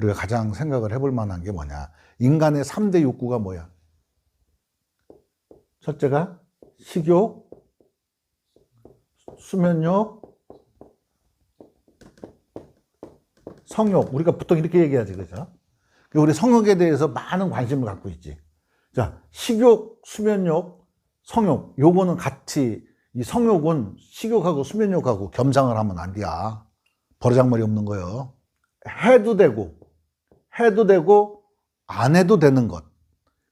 우리가 가장 생각을 해볼 만한 게 뭐냐. 인간의 3대 욕구가 뭐야? 첫째가 식욕, 수면욕, 성욕. 우리가 보통 이렇게 얘기하지, 그죠? 우리 성욕에 대해서 많은 관심을 갖고 있지. 자, 식욕, 수면욕, 성욕. 요거는 같이, 이 성욕은 식욕하고 수면욕하고 겸상을 하면 안 돼야. 버르장머리 없는 거요. 해도 되고, 해도 되고, 안 해도 되는 것.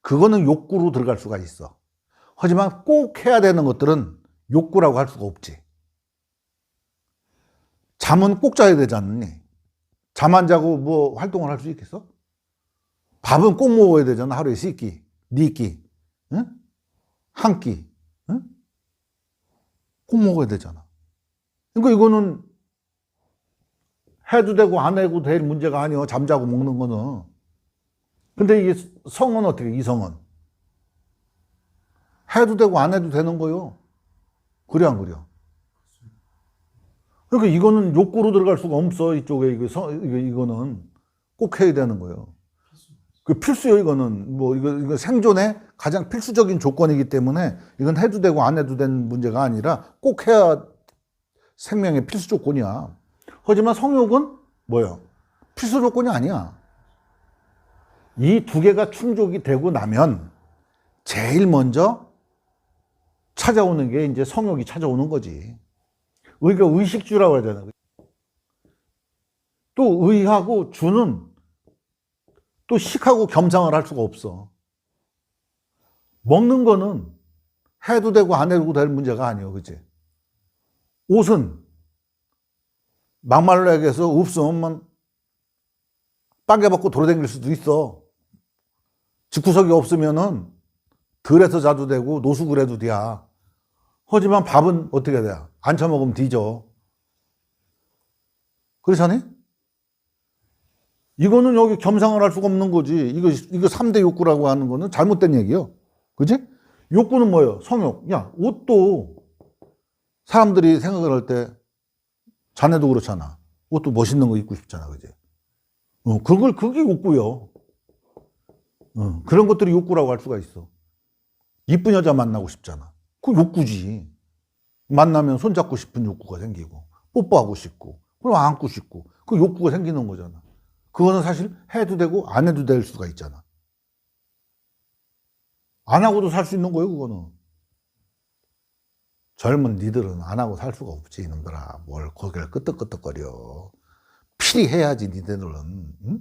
그거는 욕구로 들어갈 수가 있어. 하지만 꼭 해야 되는 것들은 욕구라고 할 수가 없지. 잠은 꼭 자야 되지 않니? 잠 안 자고 뭐 활동을 할 수 있겠어? 밥은 꼭 먹어야 되잖아. 하루에 세 끼, 네 끼, 응? 한 끼, 응? 꼭 먹어야 되잖아. 그러니까 이거는 해도 되고 안 해도 될 문제가 아니요. 잠자고 먹는 거는. 근데 이게 성은 어떻게, 이성은? 해도 되고 안 해도 되는 거요. 그래, 안 그래? 그러니까 이거는 욕구로 들어갈 수가 없어. 이쪽에, 이거, 성, 이거, 이거는 꼭 해야 되는 거예요. 그 필수요, 이거는. 뭐, 이거, 이거 생존의 가장 필수적인 조건이기 때문에 이건 해도 되고 안 해도 되는 문제가 아니라 꼭 해야 생명의 필수 조건이야. 하지만 성욕은 뭐예요? 필수 조건이 아니야. 이 두 개가 충족이 되고 나면 제일 먼저 찾아오는 게 이제 성욕이 찾아오는 거지. 우리가 의식주라고 하잖아. 또 의하고 주는 또 식하고 겸상을 할 수가 없어. 먹는 거는 해도 되고 안 해도 될 문제가 아니에요. 그치? 옷은 막말로 얘기해서 없으면 빵개 받고 돌아다닐 수도 있어. 집구석이 없으면은 들에서 자도 되고 노숙을 해도 돼. 하지만 밥은 어떻게 돼? 안 처먹으면 뒤져. 그렇잖니? 이거는 여기 겸상을 할 수가 없는 거지. 이거, 이거 3대 욕구라고 하는 거는 잘못된 얘기요. 그지? 욕구는 뭐예요? 성욕. 야, 옷도 사람들이 생각을 할 때 자네도 그렇잖아. 옷도 멋있는 거 입고 싶잖아. 그지? 어, 그걸, 그게 욕구요. 어, 그런 것들이 욕구라고 할 수가 있어. 이쁜 여자 만나고 싶잖아. 그 욕구지. 만나면 손잡고 싶은 욕구가 생기고, 뽀뽀하고 싶고, 그럼 안고 싶고, 그 욕구가 생기는 거잖아. 그거는 사실 해도 되고 안 해도 될 수가 있잖아. 안 하고도 살 수 있는 거예요, 그거는. 젊은 니들은 안 하고 살 수가 없지, 이놈들아. 뭘 거기를 끄떡끄떡거려. 필히 해야지, 니들은. 응?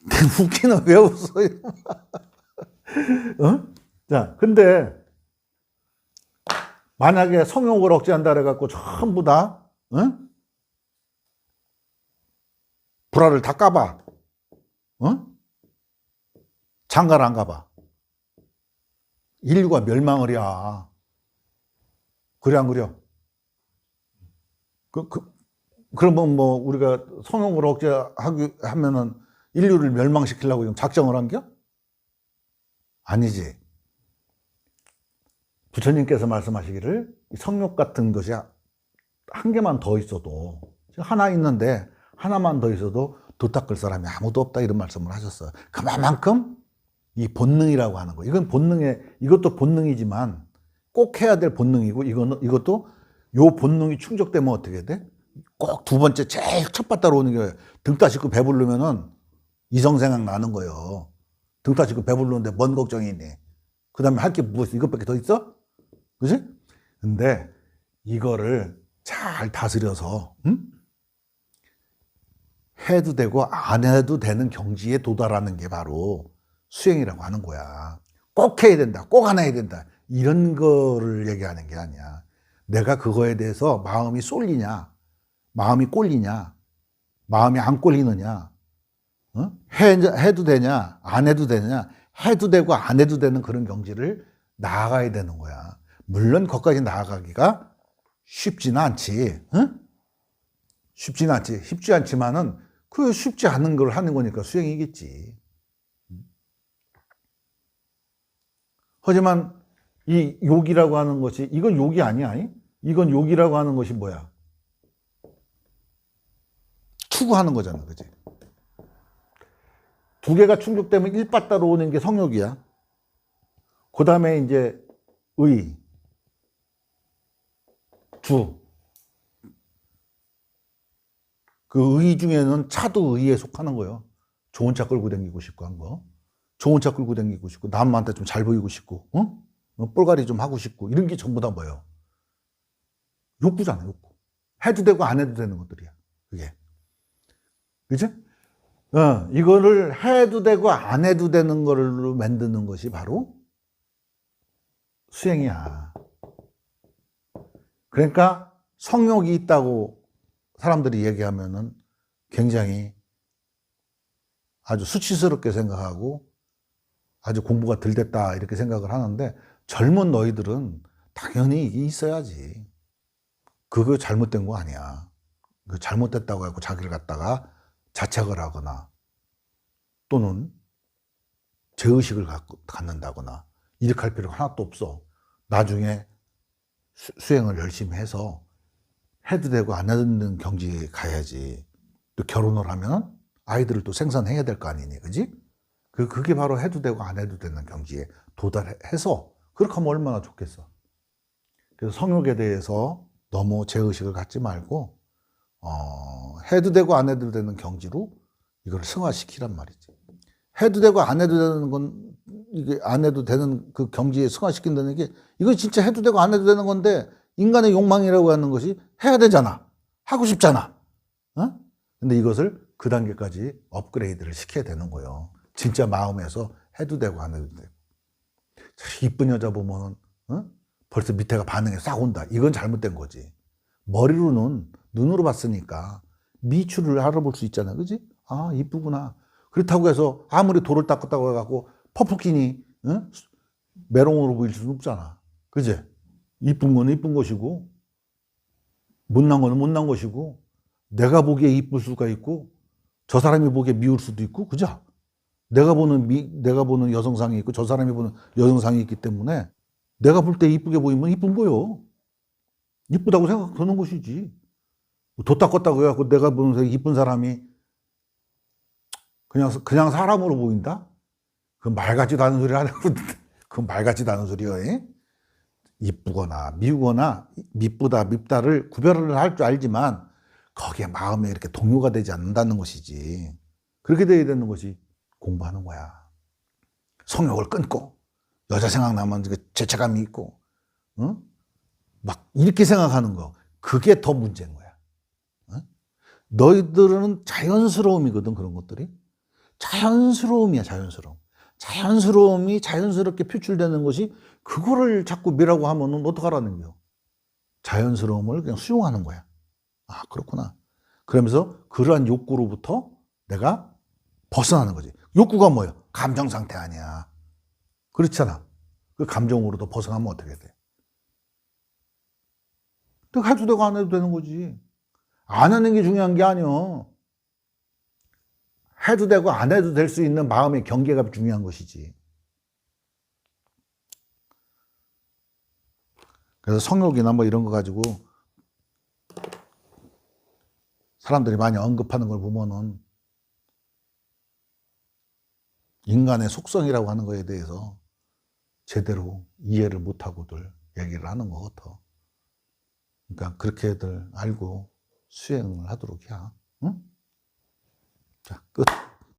웃기는 왜 웃어요? 어? 자, 근데 만약에 성욕을 억제한다 그래갖고 전부 다, 어? 불화를 다 까봐. 어? 장가를 안 가봐. 인류가 멸망을 해야. 그래, 안 그래? 그, 그, 그러면 뭐, 우리가 성욕을 억제하기, 하면은 인류를 멸망시키려고 지금 작정을 한 겨? 아니지. 부처님께서 말씀하시기를 이 성욕 같은 것이 한 개만 더 있어도 하나 있는데 하나만 더 있어도 도 닦을 사람이 아무도 없다 이런 말씀을 하셨어요. 그만큼 이 본능이라고 하는 거 이건 본능에 이것도 본능이지만 꼭 해야 될 본능이고 이거는 이것도 요 본능이 충족되면 어떻게 돼? 꼭 두 번째 제일 첫 바따로 오는 게 등 따시고 배부르면은 이성 생각 나는 거예요. 등 따시고 배부르는데 뭔 걱정이 있니? 그 다음에 할게뭐 있어? 이것밖에 더 있어? 그지? 근데 이거를 잘 다스려서, 응? 해도 되고 안 해도 되는 경지에 도달하는 게 바로 수행이라고 하는 거야. 꼭 해야 된다. 꼭 안 해야 된다. 이런 거를 얘기하는 게 아니야. 내가 그거에 대해서 마음이 쏠리냐, 마음이 꼴리냐, 마음이 안 꼴리느냐, 어? 해, 해도 되냐, 안 해도 되냐, 해도 되고 안 해도 되는 그런 경지를 나아가야 되는 거야. 물론 거기까지 나아가기가 쉽지는 않지. 응? 쉽지는 않지. 쉽지 않지만은 그 쉽지 않은 걸 하는 거니까 수행이겠지. 하지만 이 욕이라고 하는 것이 이건 욕이 아니야. 이건 욕이라고 하는 것이 뭐야? 추구하는 거잖아, 그지? 두 개가 충족되면 일바 따로 오는 게 성욕이야. 그 다음에 이제 의, 주. 그 의 중에는 차도 의에 속하는 거예요. 좋은 차 끌고 다니고 싶고 한 거. 좋은 차 끌고 다니고 싶고, 남한테 좀 잘 보이고 싶고, 어? 어, 볼가리 좀 하고 싶고, 이런 게 전부 다 뭐예요? 욕구잖아, 욕구. 해도 되고 안 해도 되는 것들이야. 그게. 그지? 어, 이거를 해도 되고 안 해도 되는 걸로 만드는 것이 바로 수행이야. 그러니까 성욕이 있다고 사람들이 얘기하면은 굉장히 아주 수치스럽게 생각하고 아주 공부가 덜 됐다 이렇게 생각을 하는데 젊은 너희들은 당연히 이게 있어야지. 그거 잘못된 거 아니야. 그 잘못됐다고 해고 자기를 갖다가 자책을 하거나 또는 죄의식을 갖는다거나 이렇게 할 필요가 하나도 없어. 나중에 수, 수행을 열심히 해서 해도 되고 안 해도 되는 경지에 가야지. 또 결혼을 하면 아이들을 또 생산해야 될 거 아니니, 그지? 그, 그게 바로 해도 되고 안 해도 되는 경지에 도달해서 그렇게 하면 얼마나 좋겠어. 그래서 성욕에 대해서 너무 죄의식을 갖지 말고, 어, 해도 되고 안 해도 되는 경지로 이걸 승화시키란 말이지. 해도 되고 안 해도 되는 건, 이게 안 해도 되는 그 경지에 승화시킨다는 게, 이건 진짜 해도 되고 안 해도 되는 건데, 인간의 욕망이라고 하는 것이 해야 되잖아. 하고 싶잖아. 어? 근데 이것을 그 단계까지 업그레이드를 시켜야 되는 거예요. 진짜 마음에서 해도 되고 안 해도 되고. 이쁜 여자 보면은, 어? 벌써 밑에가 반응이 싹 온다. 이건 잘못된 거지. 머리로는 눈으로 봤으니까 미추를 알아볼 수 있잖아. 그지? 아, 이쁘구나. 그렇다고 해서 아무리 돌을 닦았다고 해갖고 퍼프킨이, 어? 메롱으로 보일 수는 없잖아. 그지? 이쁜 거는 이쁜 것이고, 못난 거는 못난 것이고, 내가 보기에 이쁠 수가 있고, 저 사람이 보기에 미울 수도 있고, 그죠? 내가 보는 미, 내가 보는 여성상이 있고, 저 사람이 보는 여성상이 있기 때문에, 내가 볼 때 이쁘게 보이면 이쁜 거요. 이쁘다고 생각하는 것이지. 도 닦았다고 해갖고 내가 보는 이쁜 사람이 그냥, 그냥 사람으로 보인다? 그 말 같지도 않은 소리를 하는 건데, 그말 같지도 않은 소리야. 예? 이쁘거나 미우거나 밉다 밉다를 구별을 할 줄 알지만 거기에 마음에 이렇게 동요가 되지 않는다는 것이지. 그렇게 돼야 되는 것이 공부하는 거야. 성욕을 끊고 여자 생각나면 그 죄책감이 있고, 응? 막 이렇게 생각하는 거 그게 더 문제인 거야. 응? 너희들은 자연스러움이거든 그런 것들이 자연스러움이야 자연스러움. 자연스러움이 자연스럽게 표출되는 것이 그거를 자꾸 미라고 하면은 어떡하라는 거요? 자연스러움을 그냥 수용하는 거야. 아, 그렇구나. 그러면서 그러한 욕구로부터 내가 벗어나는 거지. 욕구가 뭐예요? 감정 상태 아니야. 그렇잖아. 그 감정으로도 벗어나면 어떻게 돼? 또 해도 되고 안 해도 되는 거지. 안 하는 게 중요한 게 아니야. 해도 되고 안 해도 될 수 있는 마음의 경계가 중요한 것이지. 그래서 성욕이나 뭐 이런 거 가지고 사람들이 많이 언급하는 걸 보면은 인간의 속성이라고 하는 거에 대해서 제대로 이해를 못하고들 얘기를 하는 것 같아. 그러니까 그렇게들 알고 수행을 하도록 해야. 응? 자, 끝.